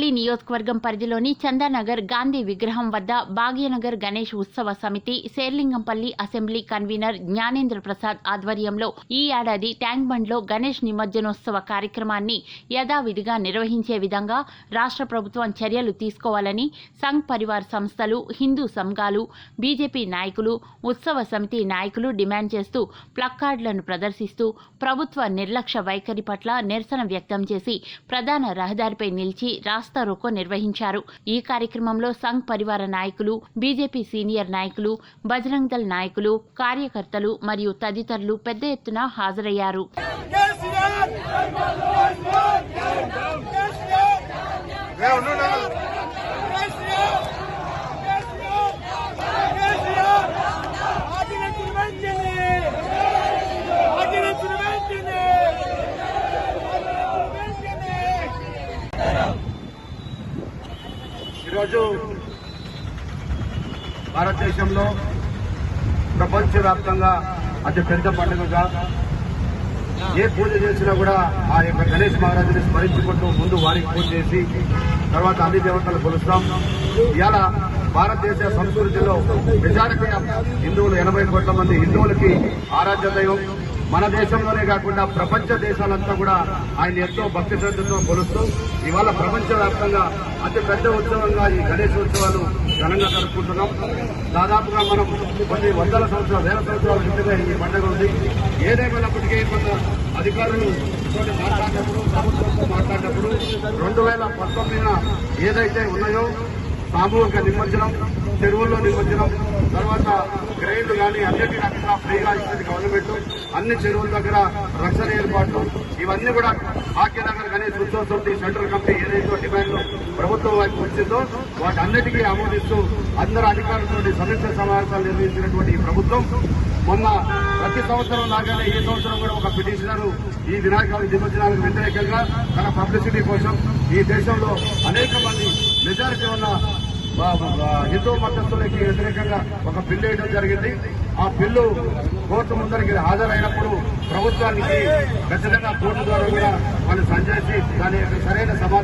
శేర్లింగంపల్లి నియోజకవర్గం పరిధిలోని చందానగర్ గాంధీ విగ్రహం వద్ద భాగ్యనగర్ గణేష్ ఉత్సవ సమితి శేర్లింగంపల్లి అసెంబ్లీ కన్వీనర్ జ్ఞానేంద్ర ప్రసాద్ ఆధ్వర్యంలో ఈ ఏడాది ట్యాంక్ బండ్లో గణేష్ నిమజ్జనోత్సవ కార్యక్రమాన్ని యథావిధిగా నిర్వహించే విధంగా రాష్ట్ర ప్రభుత్వం చర్యలు తీసుకోవాలని సంఘ్ పరివార్ సంస్థలు హిందూ సంఘాలు బీజేపీ నాయకులు ఉత్సవ సమితి నాయకులు డిమాండ్ చేస్తూ ప్లక్కార్డులను ప్రదర్శిస్తూ ప్రభుత్వ నిర్లక్ష్య వైఖరి పట్ల నిరసన వ్యక్తం చేసి ప్రధాన రహదారిపై నిలిచి రాస్తా రోకో నిర్వహించారు. ఈ కార్యక్రమంలో సంఘ్ పరివార నాయకులు బీజేపీ సీనియర్ నాయకులు బజరంగ్ దళ్ నాయకులు కార్యకర్తలు మరియు తదితరులు పెద్ద ఎత్తున హాజరయ్యారు. ఈరోజు భారతదేశంలో ప్రపంచవ్యాప్తంగా అతి పెద్ద పండుగగా ఏ పూజ చేసినా కూడా ఆ యొక్క గణేష్ మహారాజుని స్మరించుకుంటూ ముందు వారికి పూజ చేసి తర్వాత అన్ని దేవతలు కొలుస్తాం. ఇలా భారతదేశ సంస్కృతిలో మెజారిటీ హిందువులు ఎనభై కోట్ల మంది హిందువులకి ఆరాధ్య దైవం. మన దేశంలోనే కాకుండా ప్రపంచ దేశాలంతా కూడా ఆయన ఎంతో భక్తి శ్రద్ధతో కొలుస్తూ ఇవాళ ప్రపంచవ్యాప్తంగా అతి పెద్ద ఉత్సవంగా ఈ గణేష్ ఉత్సవాలు ఘనంగా జరుపుకుంటున్నాం. దాదాపుగా మనం కొన్ని వందల సంవత్సరాలు వేల సంవత్సరాల క్రితమే ఈ పండుగ ఉంది. ఏదేమైనప్పటికీ మన అధికారులు మాట్లాడేటప్పుడు మాట్లాడినప్పుడు ప్రభుత్వంతో మాట్లాడినప్పుడు రెండు వేల పంతొమ్మిదిన ఏదైతే ఉన్నాయో సామూహిక నిమజ్జనం చెరువుల్లో నిమజ్జనం తర్వాత గ్రైన్లు కానీ అన్నిటి అక్కడ ఫ్రీగా ఇచ్చింది గవర్నమెంట్. అన్ని చెరువుల దగ్గర రక్షణ ఏర్పాట్లు. ఇవన్నీ కూడా భాగ్యనగర్ గణేష్ ఉత్సవ సెంట్రల్ కమిటీ ఏదైతే డిమాండ్ ప్రభుత్వం వైపు వచ్చిందో వాటి అన్నిటికీ ఆమోదిస్తూ అందరు అధికారులతో సమీక్ష సమావేశాలు నిర్వహించినటువంటి ఈ ప్రభుత్వం మొన్న ప్రతి సంవత్సరం లాగానే ఈ సంవత్సరం కూడా ఒక పిటిషనర్ ఈ వినాయక నిమజ్జనాలకు వ్యతిరేకంగా తన పబ్లిసిటీ కోసం ఈ దేశంలో అనేక మంది మెజారిటీ ఉన్న హిందూ మతస్థులకి వ్యతిరేకంగా ఒక బిల్లు వేయడం జరిగింది. ఆ బిల్లు కోర్టు ముందరికి హాజరైనప్పుడు ప్రభుత్వానికి ఖచ్చితంగా కోర్టు ద్వారా కూడా వాళ్ళు సంజాయిషి దాని యొక్క సరైన సమాధానం